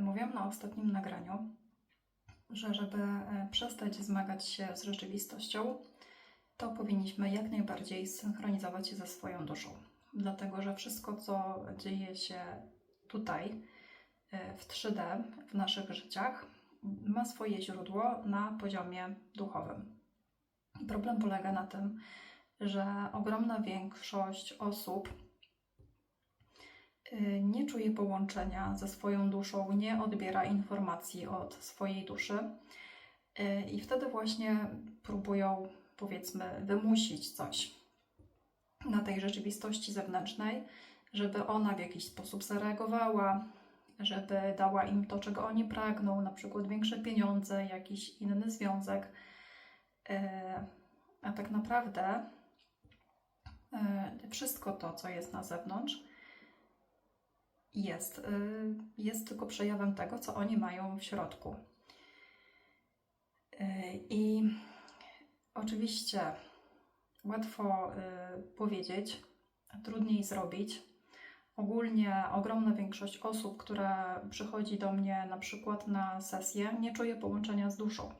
Mówiłam na ostatnim nagraniu, że żeby e, przestać zmagać się z rzeczywistością, to powinniśmy jak najbardziej synchronizować się ze swoją duszą. Dlatego, że wszystko, co dzieje się tutaj, e, w 3D, w naszych życiach, ma swoje źródło na poziomie duchowym. Problem polega na tym, że ogromna większość osób nie czuje połączenia ze swoją duszą, nie odbiera informacji od swojej duszy y, i wtedy właśnie próbują, powiedzmy, wymusić coś na tej rzeczywistości zewnętrznej, żeby ona w jakiś sposób zareagowała, żeby dała im to, czego oni pragną, na przykład większe pieniądze, jakiś inny związek. Y, A tak naprawdę y, wszystko to, co jest na zewnątrz, jest, y, jest tylko przejawem tego, co oni mają w środku. Y, I oczywiście łatwo y, powiedzieć, trudniej zrobić. Ogólnie ogromna większość osób, która przychodzi do mnie na przykład na sesję, nie czuje połączenia z duszą.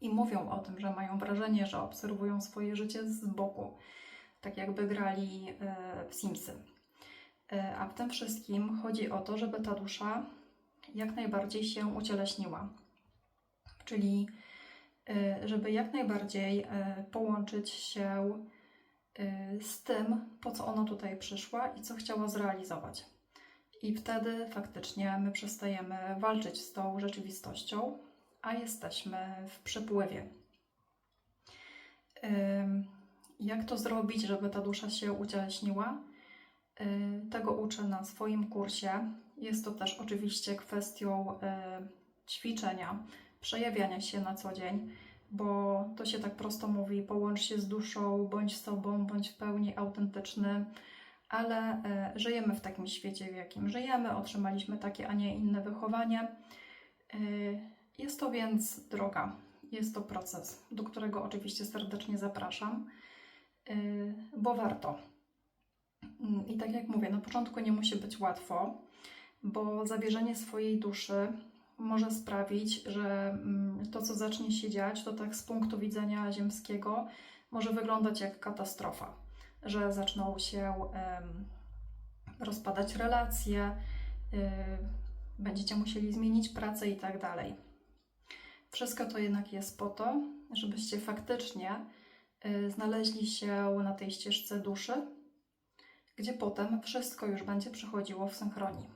I mówią o tym, że mają wrażenie, że obserwują swoje życie z boku, tak jakby grali w Simsy. E, A w tym wszystkim chodzi o to, żeby ta dusza jak najbardziej się ucieleśniła. Czyli e, żeby jak najbardziej e, połączyć się z tym, po co ona tutaj przyszła i co chciała zrealizować. I wtedy faktycznie my przestajemy walczyć z tą rzeczywistością, a jesteśmy w przepływie. Jak to zrobić, żeby ta dusza się ucieleśniła? Y, Tego uczę na swoim kursie. Jest to też oczywiście kwestią y, ćwiczenia, przejawiania się na co dzień, bo to się tak prosto mówi: połącz się z duszą, bądź sobą, bądź w pełni autentyczny. Ale y, żyjemy w takim świecie, w jakim żyjemy, otrzymaliśmy takie, a nie inne wychowanie. Jest to więc droga, jest to proces, do którego oczywiście serdecznie zapraszam, bo warto. Mm, I tak jak mówię, na początku nie musi być łatwo, bo zawierzenie swojej duszy może sprawić, że mm, to, co zacznie się dziać, to tak z punktu widzenia ziemskiego może wyglądać jak katastrofa, że zaczną się rozpadać relacje, y, będziecie musieli zmienić pracę i tak dalej. Wszystko to jednak jest po to, żebyście faktycznie y, znaleźli się na tej ścieżce duszy, gdzie potem wszystko już będzie przechodziło w synchronii.